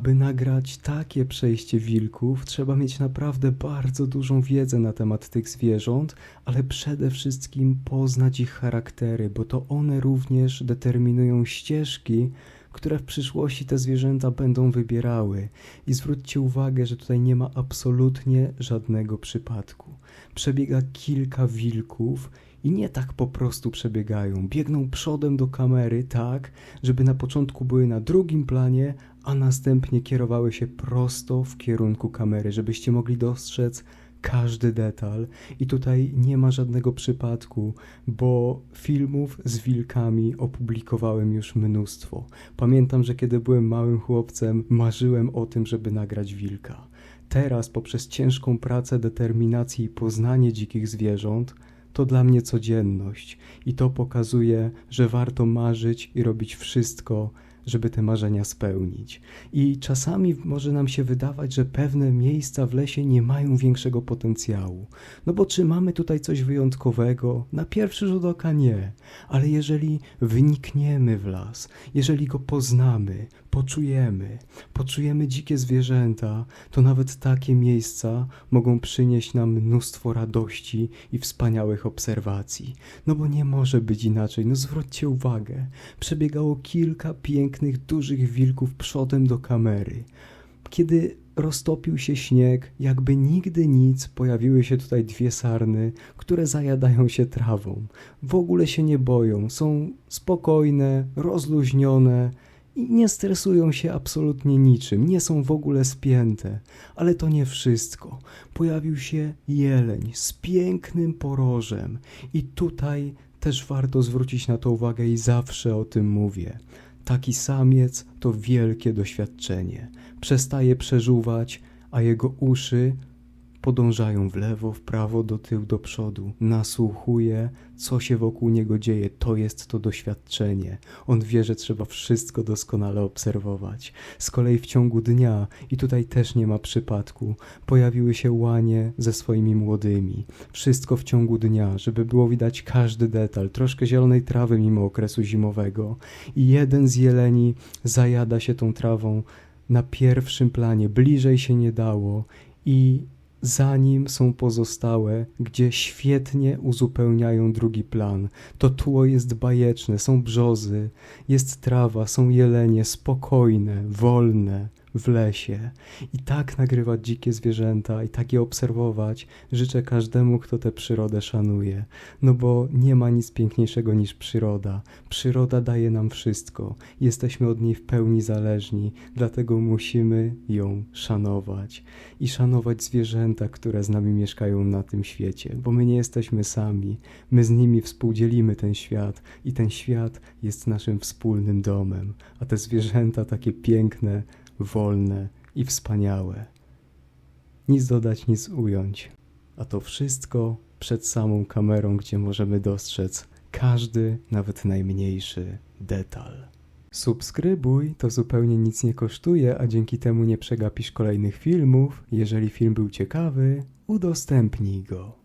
Aby nagrać takie przejście wilków, trzeba mieć naprawdę bardzo dużą wiedzę na temat tych zwierząt, ale przede wszystkim poznać ich charaktery, bo to one również determinują ścieżki, które w przyszłości te zwierzęta będą wybierały. I zwróćcie uwagę, że tutaj nie ma absolutnie żadnego przypadku. Przebiega kilka wilków i nie tak po prostu przebiegają. Biegną przodem do kamery, tak, żeby na początku były na drugim planie, a następnie kierowały się prosto w kierunku kamery, żebyście mogli dostrzec każdy detal. I tutaj nie ma żadnego przypadku, bo filmów z wilkami opublikowałem już mnóstwo. Pamiętam, że kiedy byłem małym chłopcem, marzyłem o tym, żeby nagrać wilka. Teraz, poprzez ciężką pracę, determinację i poznanie dzikich zwierząt, to dla mnie codzienność i to pokazuje, że warto marzyć i robić wszystko, żeby te marzenia spełnić. I czasami może nam się wydawać, że pewne miejsca w lesie nie mają większego potencjału. No bo czy mamy tutaj coś wyjątkowego? Na pierwszy rzut oka nie, ale jeżeli wnikniemy w las, jeżeli go poznamy, poczujemy, poczujemy dzikie zwierzęta, to nawet takie miejsca mogą przynieść nam mnóstwo radości i wspaniałych obserwacji. No bo nie może być inaczej, no zwróćcie uwagę, przebiegało kilka pięknych, dużych wilków przodem do kamery. Kiedy roztopił się śnieg, jakby nigdy nic, pojawiły się tutaj dwie sarny, które zajadają się trawą. W ogóle się nie boją, są spokojne, rozluźnione i nie stresują się absolutnie niczym, nie są w ogóle spięte. Ale to nie wszystko. Pojawił się jeleń z pięknym porożem i tutaj też warto zwrócić na to uwagę i zawsze o tym mówię. Taki samiec to wielkie doświadczenie. Przestaje przeżuwać, a jego uszy podążają w lewo, w prawo, do tyłu, do przodu. Nasłuchuje, co się wokół niego dzieje. To jest to doświadczenie. On wie, że trzeba wszystko doskonale obserwować. Z kolei w ciągu dnia, i tutaj też nie ma przypadku, pojawiły się łanie ze swoimi młodymi. Wszystko w ciągu dnia, żeby było widać każdy detal, troszkę zielonej trawy mimo okresu zimowego. I jeden z jeleni zajada się tą trawą na pierwszym planie, bliżej się nie dało i za nim są pozostałe, gdzie świetnie uzupełniają drugi plan. To tło jest bajeczne, są brzozy, jest trawa, są jelenie, spokojne, wolne, w lesie. I tak nagrywać dzikie zwierzęta i tak je obserwować życzę każdemu, kto tę przyrodę szanuje. No bo nie ma nic piękniejszego niż przyroda. Przyroda daje nam wszystko. Jesteśmy od niej w pełni zależni, dlatego musimy ją szanować. I szanować zwierzęta, które z nami mieszkają na tym świecie, bo my nie jesteśmy sami. My z nimi współdzielimy ten świat i ten świat jest naszym wspólnym domem. A te zwierzęta takie piękne, wolne i wspaniałe. Nic dodać, nic ująć. A to wszystko przed samą kamerą, gdzie możemy dostrzec każdy, nawet najmniejszy detal. Subskrybuj, to zupełnie nic nie kosztuje, a dzięki temu nie przegapisz kolejnych filmów. Jeżeli film był ciekawy, udostępnij go.